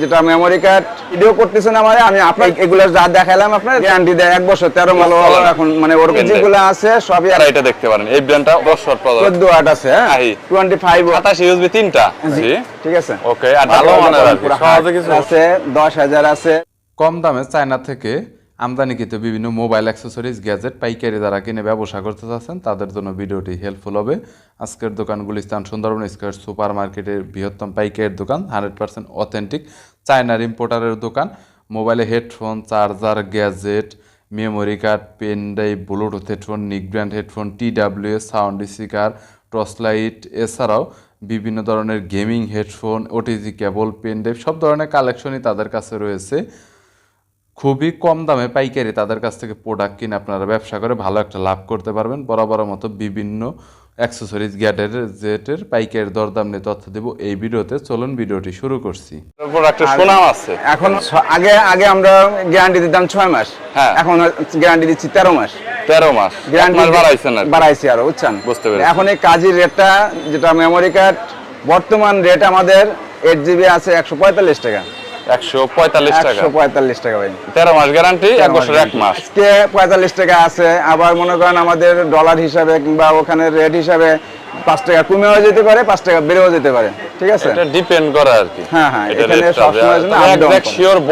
যেটা memory card video করতেছেন আমার আমি আপনার এগুলো যা দেখালাম আপনার গ্যারান্টি দেয় এক বছর তেরো মালো এখন মানে ওর। যেগুলো আছে সবই আর এটা দেখতে পারেন এই ব্র্যান্ডটা বছর চোদ্দ আট আছে হ্যাঁ? টোয়েন্টি ফাইভ সাতাশ ইউজবি তিনটা। জি ঠিক আছে। ওকে আর ভালো কিছু আছে দশ হাজার আছে। কম দামে চায়না থেকে আমদানিকৃত বিভিন্ন মোবাইল অ্যাক্সেসরিজ, গ্যাজেট, পাইকারি যারা কিনে ব্যবসা করতে চাচ্ছেন, তাদের জন্য ভিডিওটি হেল্পফুল হবে। আজকের দোকান গুলিস্তান সুন্দরবন স্কোয়ার সুপার মার্কেটের বৃহত্তম পাইকারির দোকান, হান্ড্রেড পার্সেন্ট অথেন্টিক চায়নার ইম্পোর্টারের দোকান। মোবাইলে headphone, charger, gadget memory card pen drive bluetooth headphone নিক brand headphone T W sound speaker torch light এছাড়াও বিভিন্ন ধরনের gaming headphone OTG cable pen drive সব ধরনের কালেকশনই তাদের কাছে রয়েছে। খুবই কম দামে পাইকারি তাদের কাছ থেকে প্রোডাক্ট কিনে আপনারা ব্যবসা করে ভালো একটা লাভ করতে পারবেন। বরাবর মতো বিভিন্ন অ্যাক্সেসরিজ গ্যাডের জেটের পাইকারি দরদাম নিয়ে তথ্য দেব এই ভিডিওতে। চলুন ভিডিওটি শুরু করছি। প্রোডাক্টের সুনাম আছে। এখন আগে আগে আমরা গ্যারান্টি দিতাম ছয় মাস। হ্যাঁ। এখন গ্যারান্টি দিচ্ছি তেরো মাস। তেরো মাস। গ্যারান্টি বাড়াইছেন আর বাড়াইছি আরও বুঝছেন? বুঝতে পেরেছি। এখন এই কাজের রেটটা যেটা মেমোরি কার্ড বর্তমান রেট আমাদের এইট জিবি আছে একশো পঁয়তাল্লিশ টাকা। একশো পঁয়তাল্লিশ টাকা। ভাই। মাস গ্যারান্টি এক বছর এক মাস। আজকে টাকা আছে আবার মনে করেন আমাদের ডলার হিসাবে কিংবা ওখানে রেট হিসাবে পাঁচ টাকা কমেও যেতে পারে টাকা বেড়েও যেতে পারে। ঠিক আছে? এটা ডিপেন্ড করে আর কি। হ্যাঁ, হ্যাঁ, এখানে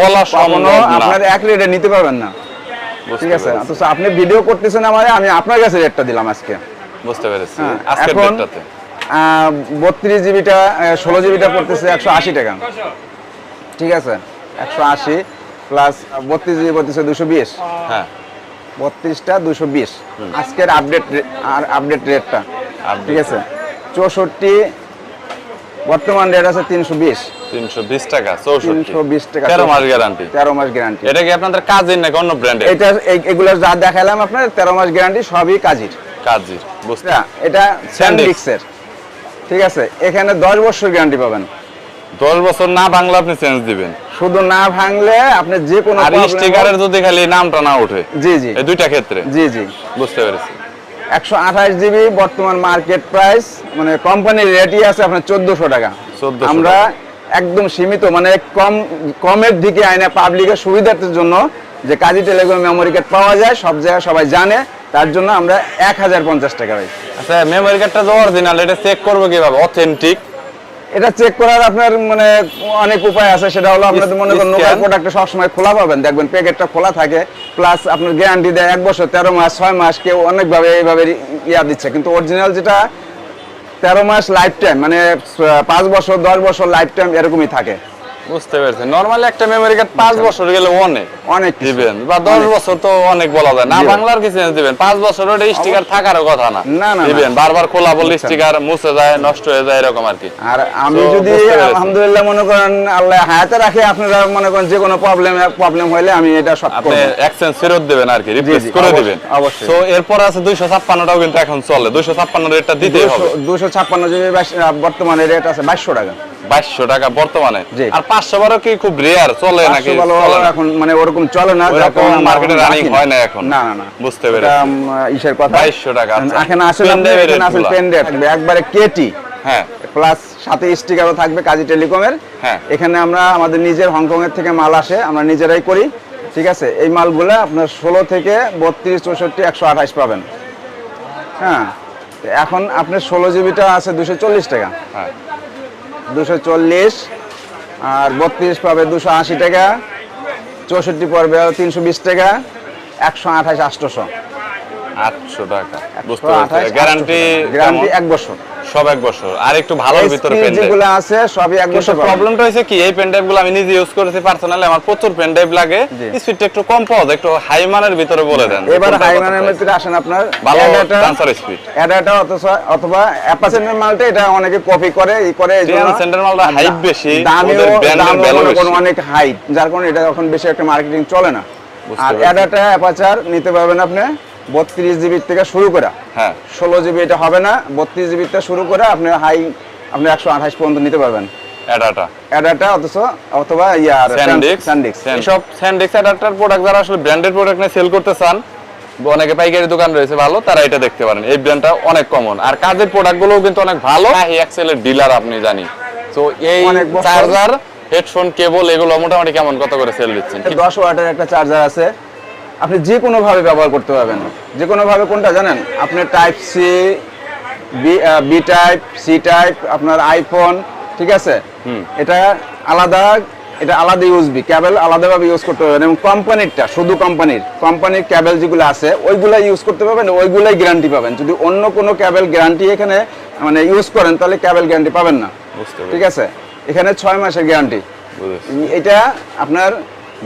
বলা সম্ভব না। আপনার এক রেটে নিতে পারবেন না। ঠিক আছে? আপনি ভিডিও করতেছেন আমার আমি আপনার কাছে রেটটা দিলাম আজকে। বুঝতে পেরেছি। হ্যাঁ, আজকের বত্রিশ জিবিটা ষোলো জিবিটা পড়তেছে একশো আশি টাকা। ঠিক আছে? একশো আশি প্লাস বত্রিশ জিবি পড়তেছে দুশো বিশ। হ্যাঁ। বত্রিশটা দুশো বিশ। আজকের আপডেট আর আপডেট রেটটা ঠিক আছে? চৌষট্টি বর্তমান রেট আছে তিনশো বিশ। তিনশো বিশ টাকা চৌষট্টি। তিনশো বিশ টাকা। তেরো মাস গ্যারান্টি তেরো মাস গ্যারান্টি এটা কি আপনাদের কাজের নাকি অন্য ব্র্যান্ডের এটা এগুলো যা দেখালাম আপনার তেরো মাস গ্যারান্টি সবই কাজের। কাজের বুঝতে এটা এটা স্যান্ডিক্সের ঠিক আছে? এখানে দশ বছর গ্যারান্টি পাবেন। দশ বছর না বাংলা আপনি চেঞ্জ দিবেন। শুধু না ভাঙলে আপনি যে কোনো আর স্টিকারের যদি খালি নামটা না ওঠে জি জি। এই দুইটা ক্ষেত্রে? জি জি। বুঝতে পেরেছি। একশো আঠাশ জিবি বর্তমান মার্কেট প্রাইস মানে কোম্পানির রেটই আছে আপনার চোদ্দশো টাকা। 1400 আমরা একদম সীমিত মানে কম কমের দিকে আইনে পাবলিকের সুবিধার্থের জন্য যে কাজী টেলিকম মেমোরি কার্ড পাওয়া যায় সব জায়গায় সবাই জানে তার জন্য আমরা এক হাজার পঞ্চাশ টাকা পাই আচ্ছা মেমোরি কার্ডটা যে অরিজিনাল এটা চেক করব কীভাবে? অথেন্টিক এটা চেক করার আপনার মানে অনেক উপায় আছে সেটা হলো আপনাদের মনে করেন নোকার প্রোডাক্ট সবসময় খোলা পাবেন। দেখবেন প্যাকেটটা খোলা থাকে প্লাস আপনার গ্যারান্টি দেয় এক বছর তেরো মাস ছয় মাস কেউ অনেকভাবে এইভাবে ইয়া দিচ্ছে। কিন্তু অরিজিনাল যেটা তেরো মাস লাইফ টাইম মানে পাঁচ বছর দশ বছর লাইফ টাইম এরকমই থাকে। বুঝতে পেরেছি। নরমালি একটা মেমোরি কার্ড পাঁচ বছর গেলে অনেক অনেক দিবেন বা দশ অনেক। বছর তো অনেক বলা যায়। না বাংলার কি চেঞ্জ দিবেন। বছর ওটা স্টিকার থাকারও কথা না। দিবেন। বারবার খোলা বুঝছেন। স্টিকার মুছে যায় নষ্ট হয়ে যায় এরকম আর কি। আর আমি যদি আলহামদুলিল্লাহ মনে করেন আল্লাহ হায়াতে রাখে আপনারা মনে করেন যে কোনো প্রবলেম প্রবলেম হলে আমি এটা সব আপনি এক্সচেঞ্জ ফেরত দেবেন আর কি রিপ্লেস করে দিবেন। অবশ্যই। তো এরপর আছে দুইশো ছাপ্পান্নটাও কিন্তু এখন চলে। দুইশো ছাপ্পান্ন রেটটা দিতেই হবে। দুশো ছাপ্পান্ন জিবি বর্তমানে রেট আছে বাইশশো টাকা। বাইশশো টাকা বর্তমানে। আর পাঁচশো বারো কি খুব রেয়ার চলে নাকি? এখন মানে ওরকম চলে না হয় না এখন। না না বুঝতে পেরেছি। ইসের কথা। 2200 টাকা, আচ্ছা। এখানে আসলে এখানে আসলে rate পেন ড্রাইভ থাকবে। একবারে কেটি হ্যাঁ। প্লাস সাথে স্টিকারও থাকবে কাজী টেলিকমের হ্যাঁ। এখানে আমরা আমাদের নিজের হংকং এর থেকে মাল আসে আমরা নিজেরাই করি। ঠিক আছে? এই মালগুলো আপনার ষোলো থেকে বত্রিশ চৌষট্টি একশো আঠাশ পাবেন। হ্যাঁ? এখন আপনার ষোলো জিবিটা আছে দুশো চল্লিশ টাকা। হ্যাঁ। দুশো চল্লিশ আর বত্রিশ পাবে দুশো আশি টাকা। চৌষট্টি পর্বে তিনশো বিশ টাকা। একশো আঠাশ আষ্টশো 800 টাকা। বুঝতে গ্যারান্টি গ্যারান্টি বছর। সব এক বছর। আর একটু ভালোর পেন যেগুলো আছে সবই এক বছর প্রবলেমটা কি? এই পেন ড্রাইভগুলো আমি নিজে ইউজ করেছি পার্সোনালি আমার প্রচুর পেন ড্রাইভ লাগে। স্পিডটা একটু কম পাওয়া যায় একটু হাই মানের ভিতরে বলে দেন। এবার হাই মানের ভিতরে আসেন আপনার। ভালো ট্রান্সফার স্পিড এডাটা অথবা অথবা মালটা এটা অনেকে কপি করে ই করে এই জন্য সেন্টার মালটা হাইট বেশি ওদের ভ্যালু বেশি অনেক হাইট যার কারণে এটা এখন বেশি একটা মার্কেটিং চলে না। আর এডাটা অ্যাপাচার নিতে পারবেন আপনি। বত্রিশ জিবি থেকে শুরু করে। হ্যাঁ। ষোলো জিবি এটা হবে না বত্রিশ জিবি থেকে শুরু করে আপনি হাই আপনি একশো আঠাশ পর্যন্ত নিতে পারবেন। অ্যাডাটা অ্যাডাটা অথচ অথবা ইয়ার স্যান্ডিক্স স্যান্ডিক্স এইসব স্যান্ডিক্স অ্যাডাপ্টার প্রোডাক্ট যারা আসলে ব্র্যান্ডেড প্রোডাক্ট নিয়ে সেল করতে চান অনেকে পাইকারি দোকান রয়েছে ভালো তারা এটা দেখতে পারেন। এই ব্র্যান্ডটা অনেক কমন আর কাজের প্রোডাক্টগুলোও কিন্তু অনেক ভালো। এক্সেলের ডিলার আপনি জানি। তো এই চার্জার হেডফোন কেবল এগুলো মোটামুটি কেমন কত করে সেল দিচ্ছেন? দশ ওয়াটের একটা চার্জার আছে। আপনি যে কোনো ভাবে ব্যবহার করতে পারবেন। যে কোনো ভাবে কোনটা জানেন? আপনি type C B type C type আপনার আইফোন ঠিক আছে? এটা আলাদা এটা আলাদা ইউজবি ক্যাবেল আলাদাভাবে ইউজ করতে পারবেন। এবং কোম্পানিরটা শুধু কোম্পানির কোম্পানির ক্যাবেল যেগুলো আছে ওইগুলো ইউজ করতে পারবেন ওইগুলাই গ্যারান্টি পাবেন। যদি অন্য কোনো ক্যাবেল গ্যারান্টি এখানে মানে ইউজ করেন তাহলে ক্যাবেল গ্যারান্টি পাবেন না। বুঝতে ঠিক আছে? এখানে ছয় মাসের গ্যারান্টি এটা আপনার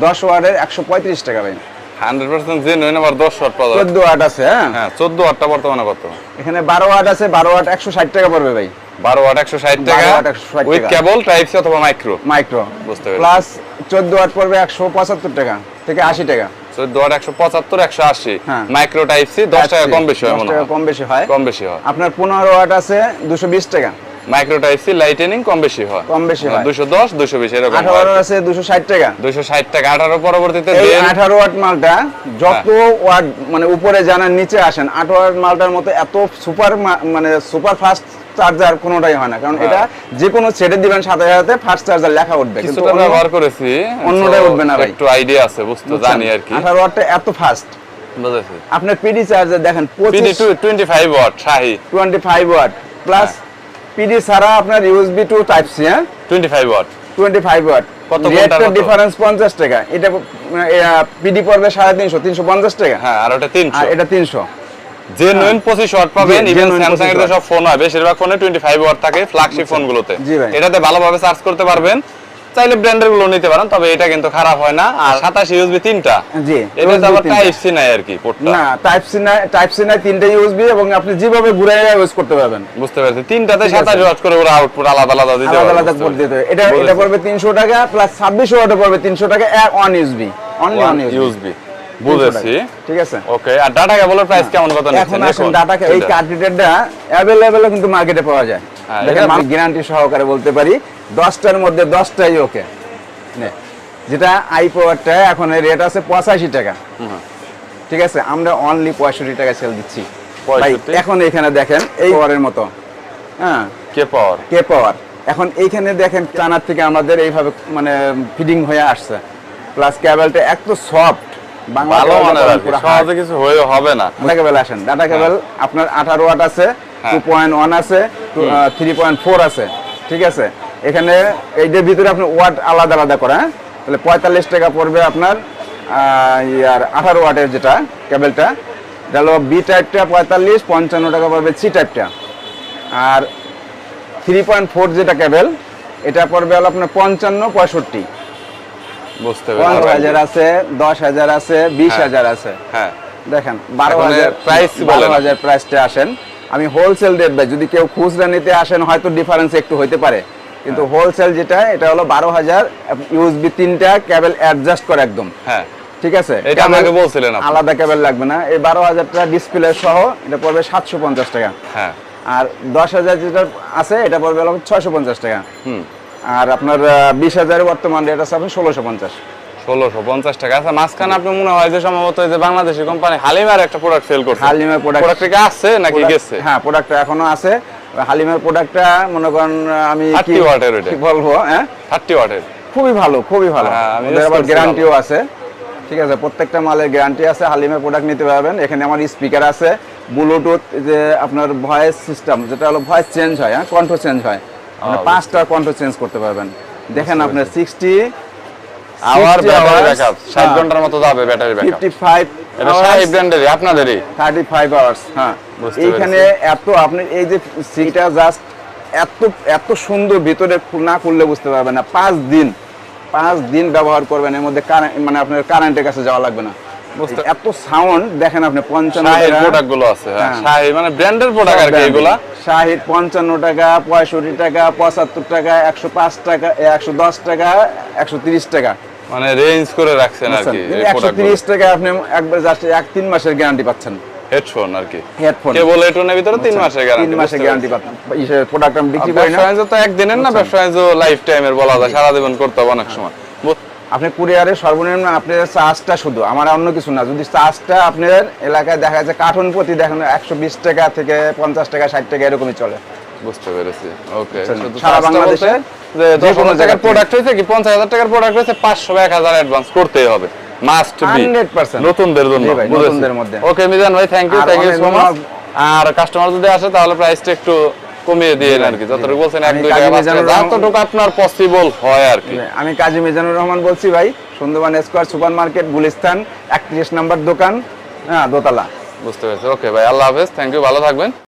দশ ওয়ার্ডের একশো পঁয়ত্রিশ টাকা ভাই। হান্ড্রেড পার্সেন্ট জেনুইন আবার দশ ওয়াট পাওয়া চোদ্দ ওয়াট আছে হ্যাঁ? হ্যাঁ চোদ্দ ওয়াটটা বর্তমানে কত? এখানে বারো ওয়াট আছে বারো ওয়াট একশো ষাট টাকা পড়বে ভাই। বারো ওয়াট একশো ষাট টাকা উইথ কেবল টাইপ সি অথবা মাইক্রো মাইক্রো বুঝতে পেরেছি। প্লাস চোদ্দ ওয়াট পড়বে একশো পঁচাত্তর টাকা থেকে আশি টাকা। চোদ্দ ওয়াট একশো পঁচাত্তর একশো আশি। মাইক্রো টাইপ সি দশ টাকা কম বেশি হয় হয়। কম বেশি হয়। কম বেশি হয়। আপনার পনেরো ওয়াট আছে দুশো বিশ টাকা। মাইক্রো টাইপ সি লাইটেনিং কম বেশি হয়। কম বেশি হয়। দুশো দশ দুশো বিশ এরকম আঠারো আছে দুশো ষাট টাকা। দুশো ষাট টাকা আঠারো পরবর্তীতে এই দেন। আঠারো ওয়াট মালটা যত হ্যাঁ। ওয়াট মানে উপরে জানার নিচে আসেন আঠারো ওয়াট মালটার মতো এত সুপার মানে সুপার ফাস্ট চার্জার কোনোটাই হয় না। কারণ হ্যাঁ। এটা যে কোনো ছেড়ে দিবেন সাথে সাথে ফাস্ট চার্জার লেখা উঠবে কিন্তু ব্যবহার করেছি অন্যটাই উঠবে না ভাই। একটু আইডিয়া আছে বুঝতে জানি আর কি। আঠারো ওয়াটটা এত ফাস্ট। আপনার পিডি চার্জার দেখেন PD two twenty five watt শাহি। Twenty five watt plus PD ছাড়া আপনার ইউএসবি টু টাইপ সি হ্যাঁ? Twenty five watt twenty five watt কত ঘণ্টা ডিফারেন্স পঞ্চাশ টাকা। এটা পিডি পড়বে সাড়ে তিনশো তিনশো পঞ্চাশ টাকা। হ্যাঁ আর ওটা তিনশো। আর এটা 300 যে নয়ন পঁচিশ ওয়াট পাবেন ইভেন স্যামসাং এর সব ফোন হয়। বেশিরভাগ ফোনে টোয়েন্টি ফাইভ ওয়াট থাকে ফ্ল্যাগশিপ ফোনগুলোতে জি ভাই। এটাতে ভালোভাবে চার্জ করতে পারবেন। চাইলে ব্র্যান্ডেরগুলো নিতে পারেন তবে এটা কিন্তু খারাপ হয় না। আর সাতাশ ইউএসবি তিনটা। জি এটা আবার। টাইপ সি নাই আর কি পোর্টটা না টাইপ সি টাইপ সি নাই তিনটে ইউএসবি এবং আপনি যেভাবে ঘুরে ইউজ করতে পারবেন। বুঝতে তিনটাতে ঠিক আছে। সাতাশ ওয়াট করে ওরা আউটপুট আলাদা আলাদা দিতে আলাদা আলাদা দিতে। এটা এটা পড়বে তিনশো টাকা প্লাস ছাব্বিশ ওয়াটে পড়বে তিনশো টাকা on USB only on USB বুঝেছি। ঠিক আছে। ওকে আর ডাটা কেবলের প্রাইস কেমন কত এখন নিচ্ছেন? আসেন ডাটা এই কার্ডিটেডটা অ্যাভেলেবেল কিন্তু মার্কেটে পাওয়া যায়। হ্যাঁ, গ্যারান্টি সহকারে বলতে পারি দশটার মধ্যে দশটাই ওকে। যেটা আই পাওয়ারটা এখন রেট আছে পঁচাশি টাকা। ঠিক আছে আমরা অনলি পঁয়ষট্টি টাকা সেল দিচ্ছি। এখন এখানে দেখেন এই পাওয়ারের মতো। হ্যাঁ কে পাওয়ার কে পাওয়ার এখন এইখানে দেখেন চানার থেকে আমাদের এইভাবে মানে ফিডিং হয়ে আসছে। প্লাস ক্যাবেলটা এত সফট বাংলা। সহজে কিছু হয়ে হবে না। ডাটা কেবল আসেন ডাটা কেবল আপনার আঠারো ওয়াট আছে। হ্যাঁ। টু পয়েন্ট ওয়ান আছে থ্রি পয়েন্ট ফোর আছে ঠিক আছে? এখানে এইটার ভিতরে আপনি ওয়াট আলাদা আলাদা করে হ্যাঁ? তাহলে পঁয়তাল্লিশ টাকা পড়বে আপনার ইয়ার আঠারো ওয়াটের যেটা কেবলটা এটা বি টাইপটা পঁয়তাল্লিশ পঞ্চান্ন টাকা পড়বে সি টাইপটা আর থ্রি পয়েন্ট ফোর যেটা কেবল এটা পড়বে হলো আপনার পঞ্চান্ন পঁয়ষট্টি। বুঝতে পনেরো হাজার আছে দশ হাজার আছে বিশ হ্যাঁ। হাজার আছে। হ্যাঁ। দেখেন বারো হাজার price বারো হাজার প্রাইসটা আসেন। আমি হোলসেল রেট ভাই যদি কেউ খুচরা নিতে আসেন হয়তো ডিফারেন্স একটু হইতে পারে। কিন্তু হ্যাঁ। হোলসেল যেটা এটা হলো বারো হাজার ইউএসবি তিনটা কেবল অ্যাডজাস্ট করে একদম। হ্যাঁ। ঠিক আছে? এটা আমাকে বলছিলেন আলাদা কেবল লাগবে না। এই বারো হাজারটা ডিসপ্লে সহ এটা পড়বে সাতশো পঞ্চাশ টাকা। হ্যাঁ। আর দশ হাজার যেটা আছে এটা পড়বে ছয়শো পঞ্চাশ টাকা। হুম। আর আপনার বিশ হাজার বর্তমান রেট আছে আপনার ষোলোশো পঞ্চাশ। ষোলোশো পঞ্চাশ টাকা। আচ্ছা মাঝখানে আপনি মনে হয় যে সম্ভবত এই যে বাংলাদেশি কোম্পানি হালিমার একটা প্রোডাক্ট সেল করছে। হালিমের প্রোডাক্ট কি আছে নাকি গেছে? হ্যাঁ প্রোডাক্টটা এখনও আছে। হালিমের প্রোডাক্টটা মনে করেন আমি কি ওয়াটের। বলব হ্যাঁ? থার্টি ওয়াটের। খুবই ভালো খুবই ভালো। হ্যাঁ, আবার গ্যারান্টিও আছে। ঠিক আছে প্রত্যেকটা মালের গ্যারান্টি আছে। হালিমের প্রোডাক্ট নিতে পারবেন। এখানে আমার স্পিকার আছে। ব্লুটুথ যে আপনার ভয়েস সিস্টেম যেটা হলো ভয়েস চেঞ্জ হয় হ্যাঁ? কণ্ঠ চেঞ্জ হয়। পাঁচটা কণ্ঠ চেঞ্জ করতে পারবেন। দেখেন আপনার সিক্সটি আওয়ার ব্যাটারি ব্যাকআপ। ঘণ্টার মতো যাবে ব্যাটারি ব্যাকআপ ফিফটি ফাইভ এটা শাহি ব্র্যান্ডেরই আপনাদেরই? থার্টি ফাইভ আওয়ার্স হ্যাঁ এইখানে এত আপনি এই যে সিটা জাস্ট এত এত সুন্দর ভিতরে না খুললে বুঝতে পারবেন না। পাঁচ দিন পাঁচ দিন ব্যবহার করবেন এর মধ্যে কারেন্ট মানে আপনার কারেন্টের কাছে যাওয়া লাগবে না। এত সাউন্ড দেখেন আপনি পঞ্চান্ন প্রোডাক্টগুলো আছে হ্যাঁ হ্যাঁ। শাহি মানে ব্র্যান্ডের প্রোডাক্ট আর কি এগুলা? শাহিদ পঞ্চান্ন টাকা পঁয়ষট্টি টাকা পঁচাত্তর টাকা একশো পাঁচ টাকা একশো দশ টাকা একশো তিরিশ টাকা। মানে রেঞ্জ করে রাখছেন আর কি টাকা আপনি একবার জাস্ট এক তিন মাসের গ্যারান্টি পাচ্ছেন। হেডফোন আর কি? হেডফোন কেবল হেডফোনের ভিতরে তিন মাসের গ্যারান্টি মাসের গ্যারান্টি পাচ্ছেন। প্রোডাক্ট আমি বিক্রি করি না। ব্যবসা তো একদিনের না? ব্যবসা লাইফ টাইমের বলা যায় সারা জীবন করতে হবে অনেক সময়। বুঝ- আপনি কুরিয়ারে সর্বনিম্ন আপনার চার্জটা শুধু আমার অন্য কিছু না। যদি চার্জটা আপনার এলাকায় দেখা যাচ্ছে কার্টুন প্রতি দেখেন একশো বিশ টাকা থেকে পঞ্চাশ টাকা ষাট টাকা এরকমই চলে। বুঝতে পেরেছি। ওকে সারা বাংলাদেশে যে যে দশ কোনো হাজার টাকার প্রোডাক্ট হয়েছে কি? পঞ্চাশ হাজার টাকার প্রোডাক্ট হয়েছে পাঁচশো এক হাজার অ্যাডভান্স করতেই হবে। মাস্ট বি 100% নতুনদের জন্য ভাই, নতুনদের মধ্যে। ওকে মিজান ভাই thank you thank you so much R customer যদি আসে তাহলে প্রাইসটা একটু কমিয়ে দিয়ে আর কি। যতটুকু বলছেন এক দুই যতটুকু আপনার পসিবল হয় আর কি। আমি কাজী মিজানুর রহমান বলছি ভাই Sundarban square super market Gulistan একত্রিশ নম্বর দোকান হ্যাঁ দোতলা। বুঝতে পেরেছি। ওকে ভাই আল্লাহ হাফেজ। থ্যাংক ইউ ভালো থাকবেন।